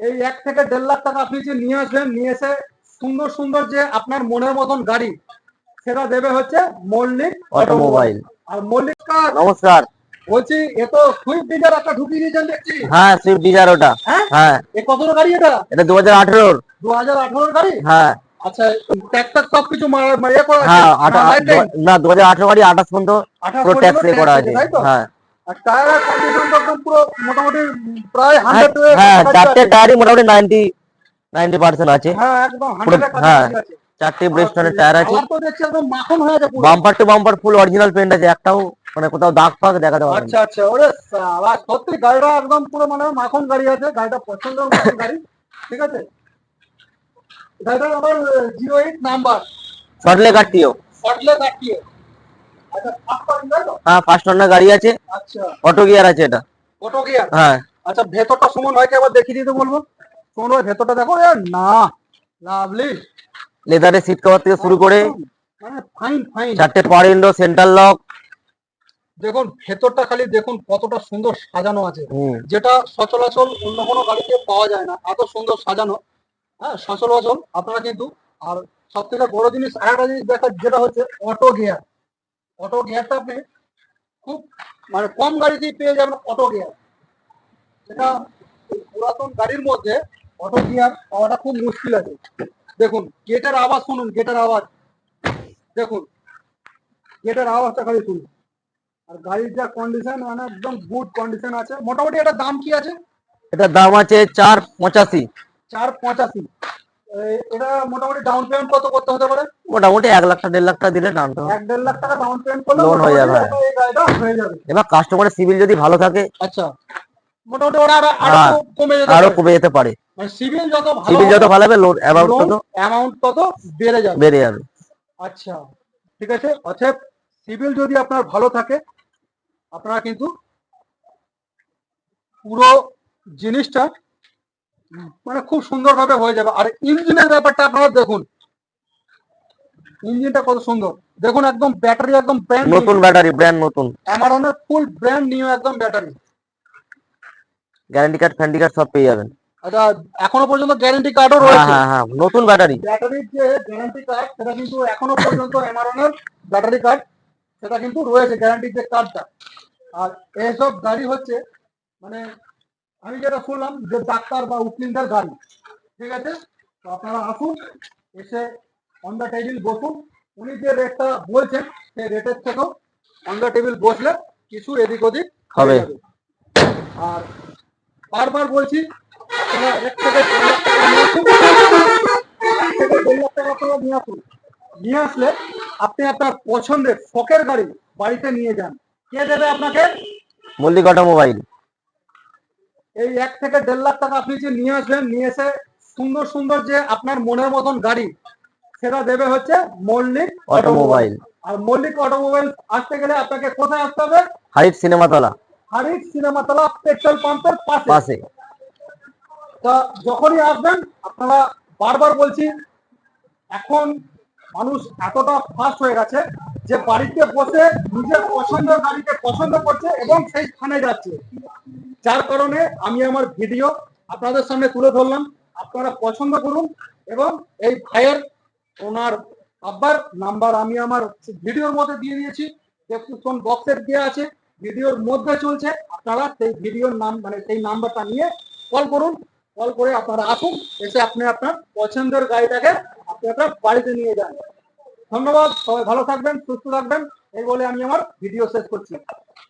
এই এক থেকে দেড় লাখ টাকা আপনি যে নিয়ে আসবেন নিয়ে এসে সুন্দর সুন্দর যে আপনার মনের মতন গাড়ি সেটা দেবে হচ্ছে মল্লিক অটোমোবাইল আর মল্লিক কার? নমস্কার। বলছি এ তো সুইফট ডিজার একটা ঢুকিয়ে দিয়েছেন দেখছি। হ্যাঁ সুইফট ডিজার ওটা। হ্যাঁ? হ্যাঁ। এ কত গাড়ি এটা? এটা দু হাজার আঠেরোর। দু হাজার আঠারোর গাড়ি? হ্যাঁ। আচ্ছা ট্যাক্টার সব কিছু ইয়ে করা আছে? হ্যাঁ না, দু হাজার আঠেরো গাড়ি আঠাশ পর্যন্ত ট্যাক্স করা আছে, আছে। তাই তো? হ্যাঁ। আর টায়ারের কন্ডিশন তো একদম পুরো মোটামুটি প্রায় হ্যাঁ, চারটে টায়ারই মোটামুটি নাইনটি নাইনটি পার্সেন্ট আছে। হ্যাঁ একদম পুরো হান্ড্রেড চারটে ব্রেস্টনের টায়ার আছে। আমার তো দেখছি একদম মাখন আছে পুরো। Bumper to bumper full original paint আছে। একটাও মানে কোথাও দাগ ফাগ দেখাতে পারবে আচ্ছা আচ্ছা ওরে সালা সত্যি গাড়িটা একদম পুরো মানে মাখন গাড়ি আছে। গাড়িটা পছন্দের মতন গাড়ি ঠিক আছে? গাড়িটা আমার জিরো এইট নাম্বার শর্টলে কাটতিও শর্টলে কাটিয়ে হ্যাঁ পাঁচ টন্নার গাড়ি আছে। আচ্ছা। অটো গিয়ার আছে এটা। Auto gear? হ্যাঁ। আচ্ছা ভেতরটা সুমন ভাইকে আবার দেখিয়ে দিতে বলব। সুমন ভাই ভেতরটা দেখো না। লাভলি। লেদারের সিট কভার থেকে শুরু করে মানে ফাইন ফাইন চারটে পাওয়ার উইন্ডো সেন্টার লক দেখুন ভেতরটা খালি দেখুন কতটা সুন্দর সাজানো আছে। যেটা সচরাচর অন্য কোনো গাড়িতে পাওয়া যায় না। এত সুন্দর সাজানো। হ্যাঁ সচরাচর আপনারা কিন্তু আর সব থেকে বড় জিনিস আর একটা জিনিস দেখা যেটা হচ্ছে অটো গিয়ার অটো গিয়ারটা আপনি খুব মানে কম গাড়িতেই পেয়ে যাবেন অটো গিয়ার সেটা পুরাতন গাড়ির মধ্যে অটো গিয়ার পাওয়াটা খুব মুশকিল আছে। দেখুন গেটের আওয়াজ শুনুন গেটের আওয়াজ। দেখুন গেটের আওয়াজটা খালি শুনুন। আর গাড়ির যা কন্ডিশন মানে একদম গুড কন্ডিশন আছে। মোটামুটি এটা দাম কি আছে? এটার দাম আছে চার পঁচাশি। চার পঁচাশি। এটা মোটামুটি ডাউন পেমেন্ট কত করতে হতে পারে? মোটামুটি এক লাখ দেড় লাখ টাকা দিলে হবে। এক দেড় লাখ টাকা ডাউন পেমেন্ট করলে হয়ে যাবে, এবার কাস্টমারের সিভিল যদি ভালো থাকে আচ্ছা। মোটামুটি ওরা আরও হ্যাঁ, কমে যেতে আরও কমে যেতে পারে। মানে সিভিল যত ভালো সিভিল যত ভালো হবে লোন অ্যামাউন্ট তত অ্যামাউন্ট তত বেড়ে যাবে। বেড়ে যাবে। আচ্ছা ঠিক আছে। অতএব সিভিল যদি আপনার ভালো থাকে আপনারা কিন্তু পুরো জিনিসটা মানে খুব সুন্দরভাবে হয়ে যাবে। আর ইঞ্জিনের ব্যাপারটা আপনারা দেখুন। ইঞ্জিনটা কত সুন্দর। দেখুন একদম ব্যাটারি একদম ব্র্যান্ড নতুন ব্যাটারি ব্র্যান্ড নতুন। আমার ফুল ব্র্যান্ড নিউ একদম ব্যাটারি। গ্যারান্টি কার্ড ফ্যান্ডি কার্ড সব পেয়ে যাবেন। আচ্ছা এখনও পর্যন্ত গ্যারেন্টি কার্ডও রয়েছে। হ্যাঁ হ্যাঁ নতুন ব্যাটারি। ব্যাটারির যে গ্যারান্টি কার্ড সেটা কিন্তু এখনও পর্যন্ত এমআরএনের ব্যাটারি কার্ড সেটা কিন্তু রয়েছে গ্যারান্টির যে কার্ডটা আর এইসব গাড়ি হচ্ছে মানে আমি যেটা শুনলাম যে ডাক্তার বা উকিলদের গাড়ি ঠিক আছে? তো আপনারা আসুন এসে অন দ্য টেবিল বসুন। উনি যে রেটটা বলছেন সেই রেটের থেকেও অন দ্য টেবিল বসলে কিছু এদিক ওদিক হবে। আর বারবার বলছি এক থেকে দেড় লাখ টাকা নিয়ে আসুন। আপনারা নিয়ে আসুন। নিয়ে আসলে আপনি আপনার পছন্দের শখের গাড়ি বাড়িতে নিয়ে যান। কে দেবে আপনাকে? মল্লিক অটোমোবাইল এই এক থেকে দেড় লাখ টাকা আপনি যে নিয়ে আসবেন নিয়ে এসে সুন্দর সুন্দর যে আপনার মনের মতন গাড়ি সেটা দেবে হচ্ছে মল্লিক অটোমোবাইল আর মল্লিক অটোমোবাইল আসতে গেলে আপনাকে কোথায় আসতে হবে? হাইট সিনেমাতলা। হারিফ সিনেমাতলা পেট্রোল পাম্পের পাশে। পাশে। তা যখনই আসবেন আপনারা বারবার বলছি এখন মানুষ এতটা ফাস্ট হয়ে গেছে যে বাড়িতে বসে নিজের পছন্দের গাড়িকে পছন্দ করছে এবং সেই স্থানে যাচ্ছে। যার কারণে আমি আমার ভিডিও আপনাদের সামনে তুলে ধরলাম। আপনারা পছন্দ করুন এবং এই ভাইয়ের, ওনার আব্বার নাম্বার আমি আমার ভিডিওর মধ্যে দিয়ে দিয়েছি। ডেসক্রিপশন বক্সে দেওয়া আছে। ভিডিওর মধ্যে চলছে। আপনারা সেই ভিডিওর নাম মানে সেই নাম্বারটা নিয়ে কল করুন। কল করে আপনারা আসুন। এসে আপনি আপনার পছন্দের গাড়িটাকে আপনি আপনার বাড়িতে নিয়ে যান। ধন্যবাদ। সবাই ভালো থাকবেন, সুস্থ থাকবেন। এই বলে আমি আমার ভিডিও শেষ করছি।